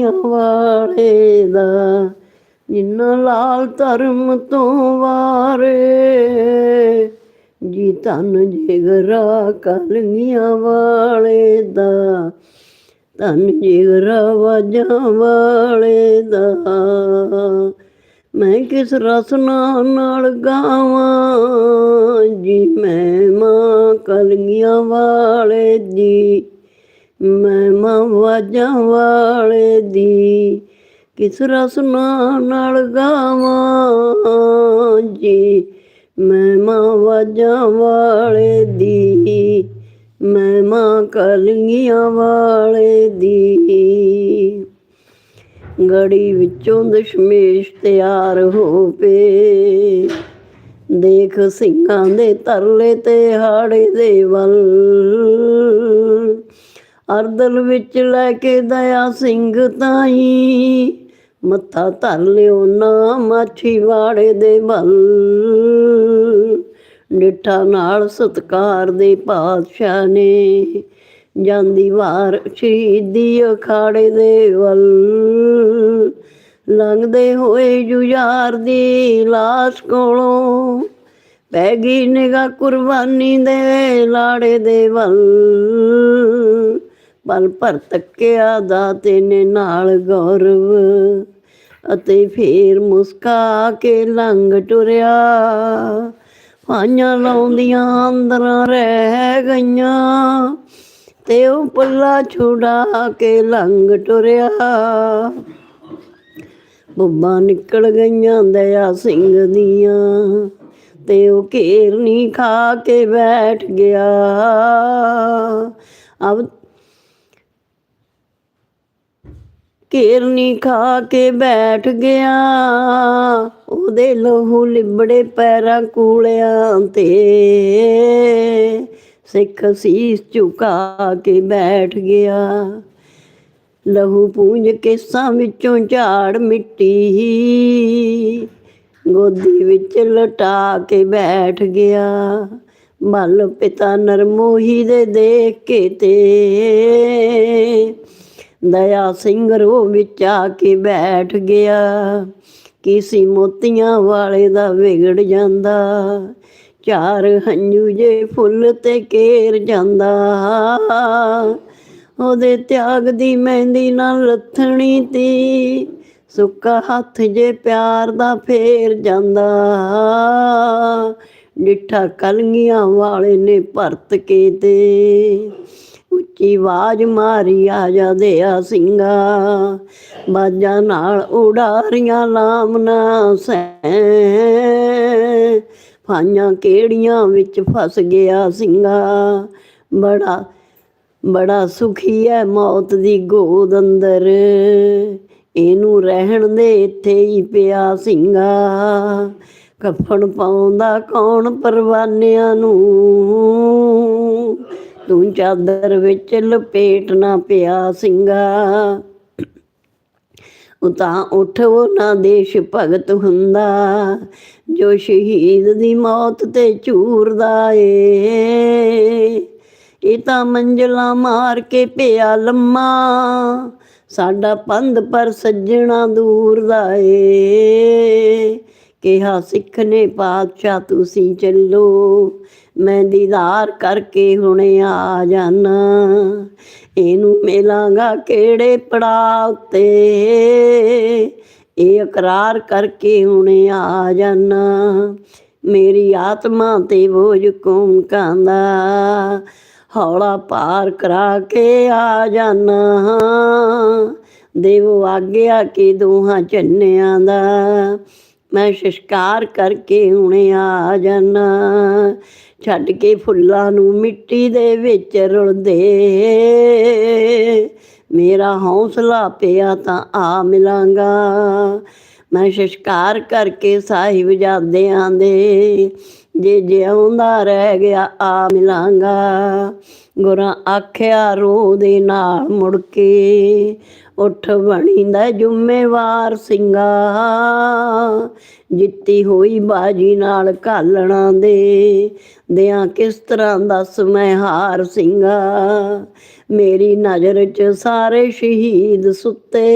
ਵਾਲੇ ਦਾ, ਜਿੰਨਾ ਲਾਲ ਧਰਮ ਤੋਂ ਵਾਰੇ। ਜੀ ਧਨ ਜਿਗਰਾ ਕਲਗੀਆਂ ਵਾਲੇ ਦਾ, ਧਨ ਜਿਗਰਾ ਵਾਜਾਂ ਵਾਲੇ ਦਾ। ਮੈਂ ਕਿਸ ਰਸਨਾ ਨਾਲ ਗਾਵਾਂ? ਜੀ ਮੈਂ ਮਾਂ ਕਲਗੀਆਂ ਵਾਲੇ ਦੀ ਮੈਂ ਮਾਂ ਵਾਜਾਂ ਵਾਲੇ ਦੀ ਕਿਸ ਰਸਨਾ ਨਾਲ ਗਾਵਾਂ ਜੀ? ਮੈਂ ਮਾਂ ਵਾਜਾਂ ਵਾਲੇ ਦੀ ਮੈਂ ਮਾਂ ਕਲਗੀਆਂ ਵਾਲੇ ਦੀ। ਗੜੀ ਵਿੱਚੋਂ ਦਸ਼ਮੇਸ਼ ਤਿਆਰ ਹੋ ਪਏ। ਦੇਖ ਸਿੰਘਾਂ ਦੇ ਤਰਲੇ ਤੇ ਹਾੜੇ ਦੇ ਵੱਲ। ਅਰਦਲ ਵਿੱਚ ਲੈ ਕੇ ਦਇਆ ਸਿੰਘ ਤਾਈ। ਮੱਥਾ ਧਰ ਲਿਓ ਨਾ ਮਾਛੀ ਵਾੜੇ ਦੇ ਵੱਲ ਡਿੱਠਾ ਨਾਲ ਸਤਕਾਰ ਦੇ ਪਾਤਸ਼ਾਹ ਨੇ ਜਾਂਦੀ ਵਾਰ ਸ਼ਹੀਦੀ ਅਖਾੜੇ ਦੇ ਵੱਲ। ਲੰਘਦੇ ਹੋਏ ਜੁਝਾਰ ਦੀ ਲਾਸ਼ ਕੋਲੋਂ ਪੈ ਗਈ ਨਿਗਾ ਕੁਰਬਾਨੀ ਦੇ ਲਾੜੇ ਦੇ ਵੱਲ। ਪਲ ਭਰ ਤੱਕਿਆ ਦਾ ਨੇ ਨਾਲ ਗੌਰਵ ਅਤੇ ਫੇਰ ਮੁਸਕਾ ਕੇ ਲੰਘ ਟੁਰਿਆ। ਫਾਈਆਂ ਲਾਉਂਦੀਆਂ ਅੰਦਰਾਂ ਰਹਿ ਗਈਆਂ ਤੇ ਉਹ ਪੱਲਾ ਛੁਡਾ ਕੇ ਲੰਘ ਟੁਰਿਆ। ਬੱਬਾਂ ਨਿਕਲ ਗਈਆਂ ਦਇਆ ਸਿੰਘ ਦੀਆਂ ਤੇ ਉਹ ਘੇਰਨੀ ਖਾ ਕੇ ਬੈਠ ਗਿਆ। ਅਬ ਕੇਰਨੀ ਖਾ ਕੇ ਬੈਠ ਗਿਆ। ਉਹਦੇ ਲਹੂ ਲਿਬੜੇ ਪੈਰਾਂ ਕੂਲਿਆਂ ਤੇ। ਸਿੱਖ ਸੀਸ ਝੁਕਾ ਕੇ ਬੈਠ ਗਿਆ। ਲਹੂ ਪੂੰਝ ਕੇਸਾਂ ਵਿੱਚੋਂ ਝਾੜ ਮਿੱਟੀ। ਗੋਦੀ ਵਿੱਚ ਲਟਾ ਕੇ ਬੈਠ ਗਿਆ। ਮਲ ਪਿਤਾ ਨਰਮੋਹੀ ਦੇ ਦੇਖ ਕੇ ਤੇ। ਦਇਆ ਸਿੰਘ ਰੋ ਵਿੱਚ ਆ ਕੇ ਬੈਠ ਗਿਆ। ਕਿਸੀ ਮੋਤੀਆਂ ਵਾਲੇ ਦਾ ਵਿਗੜ ਜਾਂਦਾ। ਚਾਰ ਹੰਝੂ ਜੇ ਫੁੱਲ ਤੇ ਕੇਰ ਜਾਂਦਾ। ਉਹਦੇ ਤਿਆਗ ਦੀ ਮਹਿੰਦੀ ਨਾਲ ਲੱਥਣੀ ਤੀ। ਸੁੱਕਾ ਹੱਥ ਜੇ ਪਿਆਰ ਦਾ ਫੇਰ ਜਾਂਦਾ। ਡਿੱਠਾ ਕਲਗੀਆਂ ਵਾਲੇ ਨੇ ਭਰਤ ਕੇ ਤੇ। ਉੱਚੀ ਆਵਾਜ਼ ਮਾਰੀ ਆ ਜਾ ਦਿਆ ਸਿੰਘਾ। ਬਾਜਾਂ ਨਾਲ ਉਡਾਰੀਆਂ ਲਾਮਨਾ ਸੈ। ਫਾਈਆਂ ਕਿਹੜੀਆਂ ਵਿੱਚ ਫਸ ਗਿਆ ਸਿੰਘਾ। ਬੜਾ ਬੜਾ ਸੁਖੀ ਹੈ ਮੌਤ ਦੀ ਗੋਦ ਅੰਦਰ। ਇਹਨੂੰ ਰਹਿਣ ਦੇ ਇੱਥੇ ਹੀ ਪਿਆ ਸਿੰਘਾ। ਕਫਨ ਪਾਉਂਦਾ ਕੌਣ ਪਰਵਾਨਿਆਂ ਨੂੰ? ਤੂੰ ਚਾਦਰ ਵਿੱਚ ਲਪੇਟਣਾ ਪਿਆ ਸਿੰਘਾ। ਉਹ ਤਾਂ ਉਹ ਨਾ ਦੇਸ਼ ਭਗਤ ਹੁੰਦਾ, ਜੋ ਸ਼ਹੀਦ ਦੀ ਮੌਤ ਤੇ ਝੂਰਦਾ ਏ। ਇਹ ਤਾਂ ਮੰਜ਼ਲਾ ਮਾਰ ਕੇ ਪਿਆ ਲੰਮਾ, ਸਾਡਾ ਪੰਧ ਪਰ ਸੱਜਣਾ ਦੂਰ ਦਾ ਏ। ਕਿਹਾ ਸਿੱਖ ਨੇ, ਪਾਤਸ਼ਾਹ ਤੁਸੀਂ ਚੱਲੋ ਮੈਂ ਦੀਦਾਰ ਕਰਕੇ ਹੁਣੇ ਆ ਜਾਣਾ ਇਹਨੂੰ ਮਿਲਾਂਗਾ ਕਿਹੜੇ ਪੜਾ ਉੱਤੇ? ਇਹ ਇਕਰਾਰ ਕਰਕੇ ਹੁਣੇ ਆ ਜਾਣਾ ਮੇਰੀ ਆਤਮਾ ਤੇ ਬੋਝ ਕੁੰਕਾਂਦਾ ਹੌਲਾ ਪਾਰ ਕਰਾ ਕੇ ਆ ਜਾਣਾ ਦੇਵ ਆਗਿਆ ਕੇ ਦੋਹਾਂ ਚੰਨਿਆਂ ਦਾ ਮੈਂ ਸ਼ਿਸ਼ਕਾਰ ਕਰਕੇ ਹੁਣੇ ਆ ਜਾਣਾ ਛੱਡ ਕੇ ਫੁੱਲਾਂ ਨੂੰ ਮਿੱਟੀ ਦੇ ਵਿੱਚ ਰੁਲਦੇ। ਮੇਰਾ ਹੌਸਲਾ ਪਿਆ ਤਾਂ ਆ ਮਿਲਾਂਗਾ। ਮੈਂ ਸ਼ਿਸ਼ਕਾਰ ਕਰਕੇ ਸਾਹਿਬ ਜਾਦਿਆਂ ਦੇ ਜੇ ਜਿਉਂਦਾ ਰਹਿ ਗਿਆ ਆ ਮਿਲਾਂਗਾ। ਗੁਰਾਂ ਆਖਿਆ ਰੋ ਦੇ ਨਾਲ ਮੁੜ ਕੇ ਉੱਠ ਬਣੀਂਦਾ ਜ਼ਿੰਮੇਵਾਰ ਸਿੰਘਾ। ਜਿੱਤੀ ਹੋਈ ਬਾਜੀ ਨਾਲ ਘਾਲਣਾ ਦੇ। ਦਿਆਂ ਕਿਸ ਤਰ੍ਹਾਂ ਦੱਸ ਮੈਂ ਹਾਰ ਸਿੰਘਾ। ਮੇਰੀ ਨਜ਼ਰ 'ਚ ਸਾਰੇ ਸ਼ਹੀਦ ਸੁੱਤੇ।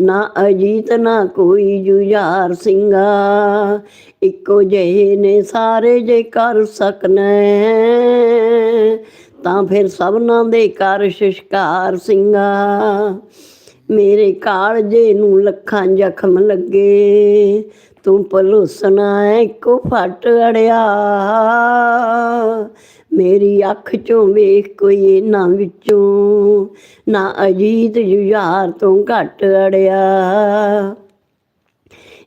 ਨਾ ਅਜੀਤ, ਨਾ ਕੋਈ ਜੁਝਾਰ ਸਿੰਘਾ। ਇੱਕੋ ਜਿਹੇ ਨੇ ਸਾਰੇ ਜੇ ਕਰ ਸਕਨੇ। ਤਾਂ ਫਿਰ ਸਭਨਾਂ ਦੇ ਕਰ ਸ਼ਿਸ਼ਕਾਰ ਸਿੰਘਾ। ਮੇਰੇ ਕਾਲਜੇ ਨੂੰ ਲੱਖਾਂ ਜ਼ਖਮ ਲੱਗੇ। ਤੂੰ ਪਲੁਸਣਾ ਇੱਕੋ ਫਟ ਅੜਿਆ। ਮੇਰੀ ਅੱਖ ਚੋਂ ਵੇਖ ਕੋਈ ਨਾ ਵਿੱਚੋਂ ਨਾ ਅਜੀਤ ਜੁਝਾਰ ਤੋਂ ਘਟ ਅੜਿਆ।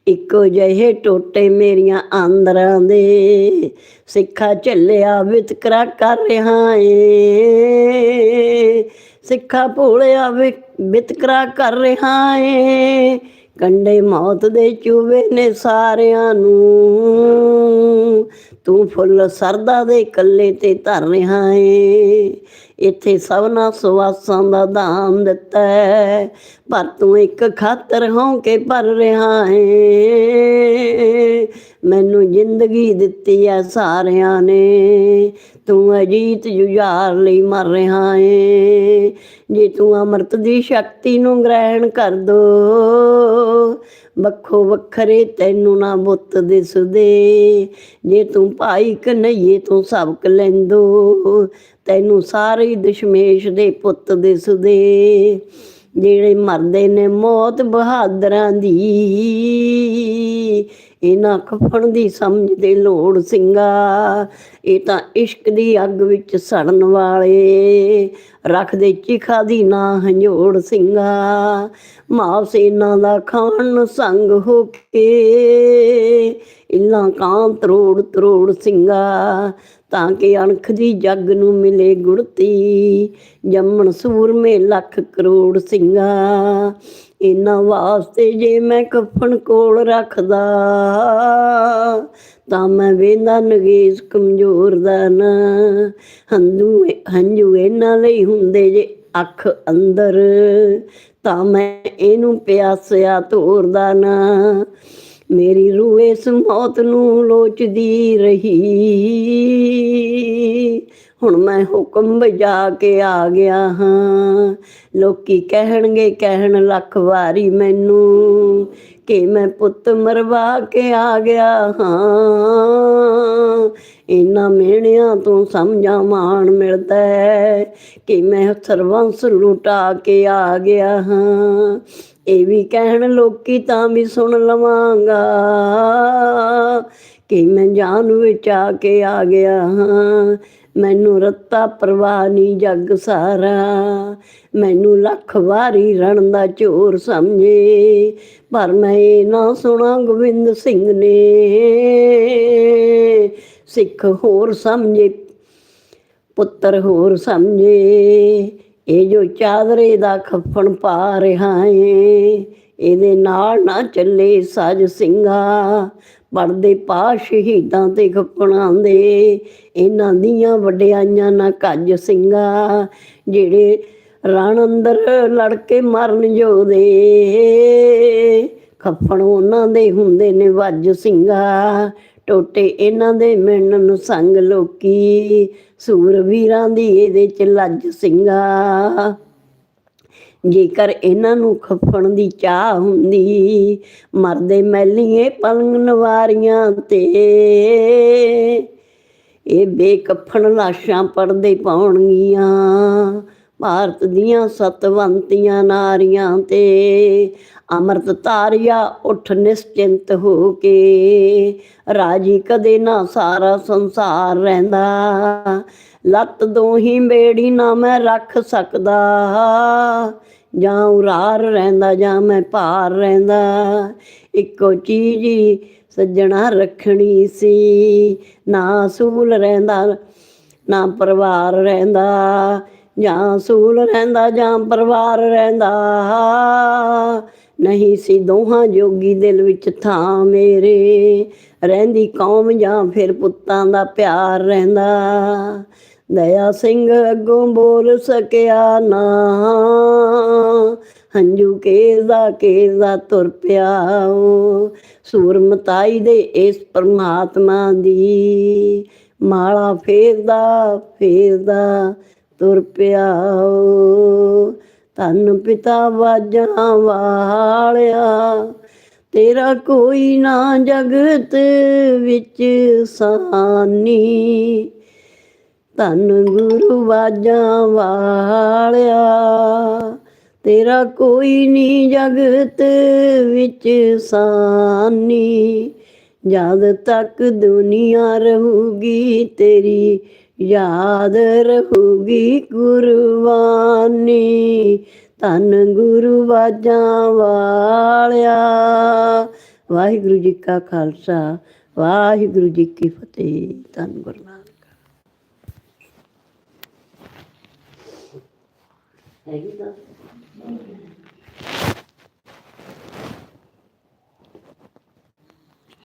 ਇੱਕੋ ਜਿਹੇ ਟੋਟੇ ਮੇਰੀਆਂ ਆਂਦਰਾਂ ਦੇ ਸਿੱਖਾ ਝੱਲਿਆ ਵਿਤਕਰਾ ਕਰ ਰਿਹਾ ਏ। ਸਿੱਖਾ ਭੋਲਿਆ ਵਿ- ਵਿਤਕਰਾ ਕਰ ਰਿਹਾ ਏ। ਕੰਡੇ ਮੌਤ ਦੇ ਚੂਵੇ ਨੇ ਸਾਰਿਆਂ ਨੂੰ। ਤੂੰ ਫੁੱਲ ਸਰਦਾ ਦੇ ਕੱਲੇ ਤੇ ਧਰ ਰਿਹਾ ਏ। ਇੱਥੇ ਸਭਨਾ ਸੁਆਸਾਂ ਦਾ ਦਾਨ ਦਿੱਤਾ ਹੈ, ਪਰ ਤੂੰ ਇੱਕ ਖਾਤਰ ਹੋ ਕੇ ਭਰ ਰਿਹਾ ਏ। ਮੈਨੂੰ ਜ਼ਿੰਦਗੀ ਦਿੱਤੀ ਐ ਸਾਰਿਆਂ ਨੇ। ਤੂੰ ਅਜੀਤ ਜੁਝਾਰ ਲਈ ਮਰ ਰਿਹਾ ਏ। ਜੇ ਤੂੰ ਅੰਮ੍ਰਿਤ ਦੀ ਸ਼ਕਤੀ ਨੂੰ ਗ੍ਰਹਿਣ ਕਰ ਦੋ ਵੱਖੋ ਵੱਖਰੇ ਤੈਨੂੰ ਨਾ ਬੁੱਤ ਦਿਸਦੇ। ਜੇ ਤੂੰ ਭਾਈ ਕਨਈਏ ਤੋਂ ਸਬਕ ਲੈਂਦੋ ਤੈਨੂੰ ਸਾਰੇ ਦਸ਼ਮੇਸ਼ ਦੇ ਪੁੱਤ ਦਿਸਦੇ। ਜਿਹੜੇ ਮਰਦੇ ਨੇ ਮੌਤ ਬਹਾਦਰਾਂ ਦੀ। ਇਹਨਾਂ ਕਫਣ ਦੀ ਸਮਝ ਦੇ ਲੋੜ ਸਿੰਘਾ। ਇਹ ਤਾਂ ਇਸ਼ਕ ਦੀ ਅੱਗ ਵਿੱਚ ਸੜਨ ਵਾਲੇ। ਰੱਖਦੇ ਚਿਖਾ ਦੀ ਨਾ ਹੰਝੋੜ ਸਿੰਘਾ। ਮਾਸ ਇਹਨਾਂ ਦਾ ਖਾਣ ਸੰਗ ਹੋ ਕੇ। ਇਲਾਂ ਕਾਂ ਤਰੋੜ ਤਰੋੜ ਸਿੰਘਾ। ਤਾਂ ਕਿ ਅਣਖ ਦੀ ਜੱਗ ਨੂੰ ਮਿਲੇ ਗੁੜਤੀ ਜੰਮਣ ਸੂਰਮੇ ਲੱਖ ਕਰੋੜ ਸਿੰਘਾ। ਇਹਨਾਂ ਵਾਸਤੇ ਜੇ ਮੈਂ ਕਫਨ ਕੋਲ ਰੱਖਦਾ, ਤਾਂ ਮੈਂ ਵੇਂਦਾ ਨਗੇਸ਼ ਕਮਜ਼ੋਰ ਦਾ ਨਾ। ਹੰਝੂ ਹੰਝੂ ਇਹਨਾਂ ਲਈ ਹੁੰਦੇ ਜੇ ਅੱਖ ਅੰਦਰ, ਤਾਂ ਮੈਂ ਇਹਨੂੰ ਪਿਆਸਿਆ ਤੋਰਦਾ ਨਾ। ਮੇਰੀ ਰੂਹ ਇਸ ਮੌਤ ਨੂੰ ਲੋਚਦੀ ਰਹੀ। ਹੁਣ ਮੈਂ ਹੁਕਮ ਵਜਾ ਕੇ ਆ ਗਿਆ ਹਾਂ। ਲੋਕੀ ਕਹਿਣਗੇ, ਕਹਿਣ ਲੱਖ ਵਾਰੀ ਮੈਨੂੰ ਕਿ ਮੈਂ ਪੁੱਤ ਮਰਵਾ ਕੇ ਆ ਗਿਆ ਹਾਂ। ਇਹਨਾਂ ਮਿਹਣਿਆਂ ਤੋਂ ਸਮਝਾ ਮਾਣ ਮਿਲਦਾ ਹੈ ਕਿ ਮੈਂ ਸਰਵੰਸ ਲੁਟਾ ਕੇ ਆ ਗਿਆ ਹਾਂ। ਇਹ ਵੀ ਕਹਿਣ ਲੋਕੀ ਤਾਂ ਵੀ ਸੁਣ ਲਵਾਂਗਾ ਕਿ ਮੈਂ ਜਾਨ ਵਿੱਚ ਆ ਕੇ ਆ ਗਿਆ ਹਾਂ। ਮੈਨੂੰ ਰੱਤਾ ਪਰਵਾਹ ਨਹੀਂ ਜੱਗ ਸਾਰਾ। ਮੈਨੂੰ ਲੱਖ ਵਾਰੀ ਰਣ ਦਾ ਝੋਰ ਸਮਝੇ। ਪਰ ਮੈਂ ਇਹ ਨਾ ਸੁਣਾ ਗੋਬਿੰਦ ਸਿੰਘ ਨੇ। ਸਿੱਖ ਹੋਰ ਸਮਝੇ, ਪੁੱਤਰ ਹੋਰ ਸਮਝੇ। ਇਹ ਜੋ ਚਾਦਰੇ ਦਾ ਖੱਫਣ ਪਾ ਰਿਹਾ ਏ, ਇਹਦੇ ਨਾਲ ਨਾ ਚੱਲੇ ਸਜ ਸਿੰਘਾ। ਪੜਦੇ ਪਾ ਸ਼ਹੀਦਾਂ ਤੇ ਖੱਪਣਾਂ ਦੇ ਇਹਨਾਂ ਦੀਆਂ ਵਡਿਆਈਆਂ ਨਾ ਕੱਜ ਸਿੰਘਾ, ਜਿਹੜੇ ਰਣ ਅੰਦਰ ਲੜ ਕੇ ਮਰਨ ਜੋਦੇ। ਖੱਫਣ ਉਹਨਾਂ ਦੇ ਹੁੰਦੇ ਨੇ ਵੱਜ ਸਿੰਘਾ। ਟੋਟੇ, ਇਹਨਾਂ ਦੇ ਮਿਲਣ ਨੂੰ ਸੰਗ ਲੋਕੀ। ਸੂਰ ਵੀਰਾਂ ਦੀ ਇਹਦੇ ਚ ਲੱਜ ਸਿੰਘਾ। ਜੇਕਰ ਇਹਨਾਂ ਨੂੰ ਖੱਫਣ ਦੀ ਚਾਹ ਹੁੰਦੀ, ਮਰਦੇ ਮੈਲੀਏ ਪਲੰਗ ਨਵਾਰੀਆਂ ਤੇ। ਇਹ ਬੇਕਫਣ ਲਾਸ਼ਾਂ ਪੜਦੇ ਪਾਉਣਗੀਆਂ। ਭਾਰਤ ਦੀਆਂ ਸਤਵੰਤੀਆਂ ਨਾਰੀਆਂ ਤੇ ਅੰਮ੍ਰਿਤ ਤਾਰਿਆ ਉੱਠ ਨਿਸ਼ਚਿੰਤ ਹੋ ਕੇ ਰਾਜੀ ਕਦੇ ਨਾ ਸਾਰਾ ਸੰਸਾਰ ਰਹਿੰਦਾ। ਲੱਤ ਦੋਹੀ ਬੇੜੀ ਨਾ ਮੈਂ ਰੱਖ ਸਕਦਾ। ਜਾਂ ਉਰਾਰ ਰਹਿੰਦਾ, ਜਾਂ ਮੈਂ ਭਾਰ ਰਹਿੰਦਾ। ਇੱਕੋ ਚੀਜ਼ ਹੀ ਸੱਜਣਾ ਰੱਖਣੀ ਸੀ। ਨਾ ਸੂਲ ਰਹਿੰਦਾ, ਨਾ ਪਰਿਵਾਰ ਰਹਿੰਦਾ। ਜਾਂ ਸੂਲ ਰਹਿੰਦਾ ਜਾਂ ਪਰਿਵਾਰ ਰਹਿੰਦਾ, ਨਹੀਂ ਸੀ ਦੋਹਾਂ ਜੋਗੀ ਦਿਲ ਵਿੱਚ ਥਾਂ ਮੇਰੇ। ਰਹਿੰਦੀ ਕੌਮ ਜਾਂ ਫਿਰ ਪੁੱਤਾਂ ਦਾ ਪਿਆਰ ਰਹਿੰਦਾ। ਦਇਆ ਸਿੰਘ ਅੱਗੋਂ ਬੋਲ ਸਕਿਆ ਨਾ। ਹੰਝੂ ਕੇਦਾ ਕੇਦਾ ਤੁਰ ਪਿਆ ਸੂਰਮਤਾਈ ਦੇ ਇਸ ਪਰਮਾਤਮਾ ਦੀ। ਮਾਲਾ ਫੇਰਦਾ ਫੇਰਦਾ ਤੁਰ ਪਿਆ ਓ ਧੰਨ ਪਿਤਾ ਵਾਜਾਂ ਵਾਲਿਆ। ਤੇਰਾ ਕੋਈ ਨਾ ਜਗਤ ਵਿੱਚ ਸਾਨੀ। ਧੰਨ ਗੁਰੂ ਬਾਜਾਂ ਵਾਲਿਆ। ਤੇਰਾ ਕੋਈ ਨਹੀਂ ਜਗਤ ਵਿੱਚ ਸਾਨੀ। ਜਦ ਤੱਕ ਦੁਨੀਆ ਰਹੂਗੀ ਤੇਰੀ ਯਾਦ ਰਹੂਗੀ ਕੁਰਬਾਨੀ ਧੰਨ ਗੁਰੂ ਬਾਜਾਂ ਵਾਲਿਆ। ਵਾਹਿਗੁਰੂ ਜੀ ਕਾ ਖਾਲਸਾ, ਵਾਹਿਗੁਰੂ ਜੀ ਕੀ ਫਤਿਹ। ਧੰਨ ਗੁਰੂ ਨਾਨਕ। ਹੈਗੀ ਤਾਂ?